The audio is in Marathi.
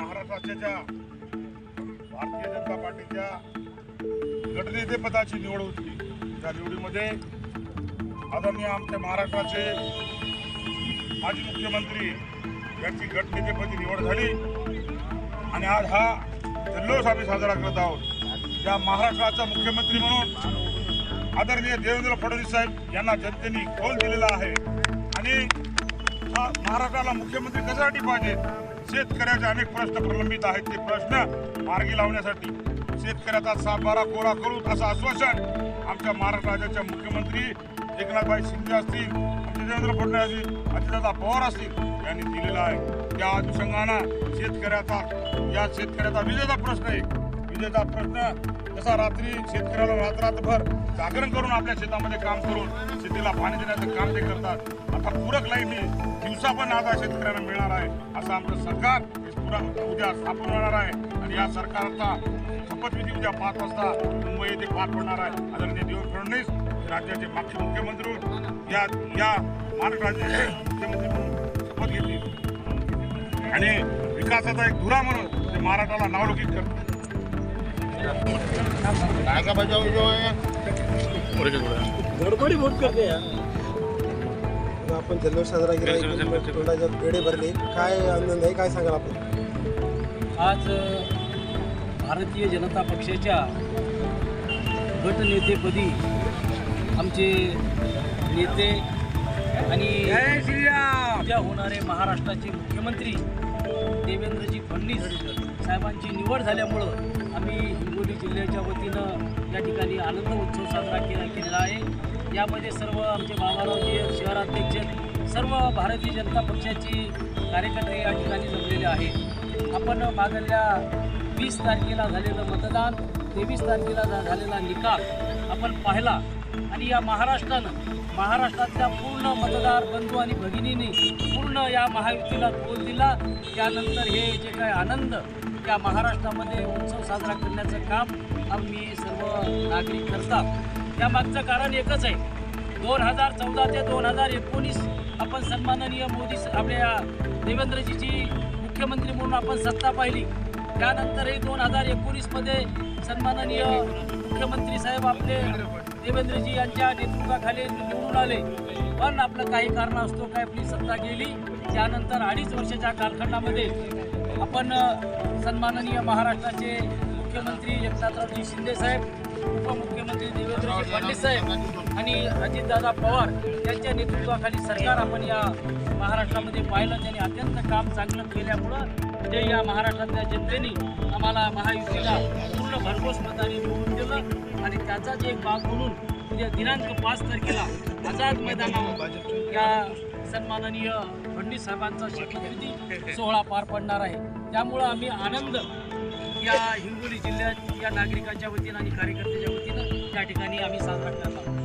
महाराष्ट्राच्या ज्या भारतीय जनता पार्टीच्या गटनेतेपदाची निवड होती. त्या निवडीमध्ये आदरणीय आमच्या महाराष्ट्राचे माजी मुख्यमंत्री यांची गटनेतेपदी निवड झाली. आणि आज हा जल्लोष आम्ही साजरा करत आहोत. या महाराष्ट्राचा मुख्यमंत्री म्हणून आदरणीय देवेंद्र फडणवीस साहेब यांना जनतेने कौल दिलेला आहे. आणि हा महाराष्ट्राला मुख्यमंत्री कशासाठी पाहिजे? शेतकऱ्याचे अनेक प्रश्न प्रलंबित आहेत. ते प्रश्न मार्गी लावण्यासाठी शेतकऱ्याचा सातबारा कोरा करू असं आश्वासन आमच्या महाराष्ट्र राज्याच्या मुख्यमंत्री एकनाथभाई शिंदे असतील देवेंद्र फडणवीस असतील अजितदादा पवार असतील यांनी दिलेला आहे. त्या अनुषंगानं शेतकऱ्याचा या शेतकऱ्याचा विजेचा प्रश्न आहे. विजेचा प्रश्न जसा रात्री शेतकऱ्याला रात्रभर जागरण करून आपल्या शेतामध्ये काम करून शेतीला पाणी देण्याचं काम ते करतात. आता पूरक लाईनी दिवसा पण आता शेतकऱ्यांना मिळणार आहे. असं आमचं सरकार हे पूरक उद्या स्थापन होणार आहे. आणि या सरकारचा शपथविधी उद्या पाच वाजता मुंबई येथे पार पडणार आहे. आदरणीय देवेंद्र फडणवीस राज्याचे मागचे मुख्यमंत्री या या महाराष्ट्र राज्याचे मुख्यमंत्री म्हणून शपथ घेतली. आणि विकासाचा एक धुरा म्हणून ते महाराष्ट्राला नावलौकिक करतात. काय का बजाव जो आहे गडबडी बहुत करते यार। आपण जल्लोष साजरा केला तोंडाच्या पेढे भरले. काय आनंद आहे? काय सांगाल आपण? आज भारतीय जनता पक्षाच्या गटनेतेपदी आमचे नेते आणि उद्या होणारे महाराष्ट्राचे मुख्यमंत्री देवेंद्रजी फडणवीस साहेबांची निवड झाल्यामुळं आम्ही हिंगोली जिल्ह्याच्या वतीनं या ठिकाणी आनंद उत्सव साजरा केला केलेला आहे. यामध्ये सर्व आमचे बाबारावजी शहराध्यक्ष सर्व भारतीय जनता पक्षाची कार्यकर्ते या ठिकाणी जमलेले आहेत. आपण मागल्या वीस तारखेला झालेलं मतदान तेवीस तारखेला झालेला निकाल आपण पाहिला आणि या महाराष्ट्रानं महाराष्ट्रातल्या पूर्ण मतदार बंधू आणि भगिनींनी पूर्ण या महायुतीला तोल दिला. त्यानंतर हे जे काय आनंद त्या महाराष्ट्रामध्ये उत्सव साजरा करण्याचं काम आम्ही सर्व नागरिक करतात. त्यामागचं कारण एकच आहे. दोन हजार चौदा ते दोन हजार एकोणीस आपण सन्माननीय मोदी आपल्या देवेंद्रजीची मुख्यमंत्री म्हणून आपण सत्ता पाहिली. त्यानंतरही दोन हजार एकोणीसमध्ये सन्माननीय मुख्यमंत्री साहेब आपले देवेंद्रजी यांच्या नेतृत्वाखाली निवडून आले. पण आपलं काही कारण असतो काय आपली सत्ता गेली. त्यानंतर अडीच वर्षाच्या कालखंडामध्ये आपण सन्माननीय महाराष्ट्राचे मुख्यमंत्री एकनाथरावजी शिंदे साहेब उपमुख्यमंत्री देवेंद्रजी फडणवीस साहेब आणि अजितदादा पवार यांच्या नेतृत्वाखाली सरकार आपण या महाराष्ट्रामध्ये पाहिलं. त्यांनी अत्यंत काम चांगलं केल्यामुळं ते या महाराष्ट्रातल्या जनतेने आम्हाला महायुतीला पूर्ण भरघोस मताने निवडून दिलं आणि त्याचाच एक भाग म्हणून उद्या दिनांक पाच तारखेला आझाद मैदानावर या सन्माननीय फडणवीस साहेबांचा शपथविधी सोहळा पार पडणार आहे. त्यामुळं आम्ही आनंद या हिंगोली जिल्ह्यात या नागरिकांच्या वतीनं आणि कार्यकर्त्याच्या वतीनं त्या ठिकाणी आम्ही साजरा करत आहोत.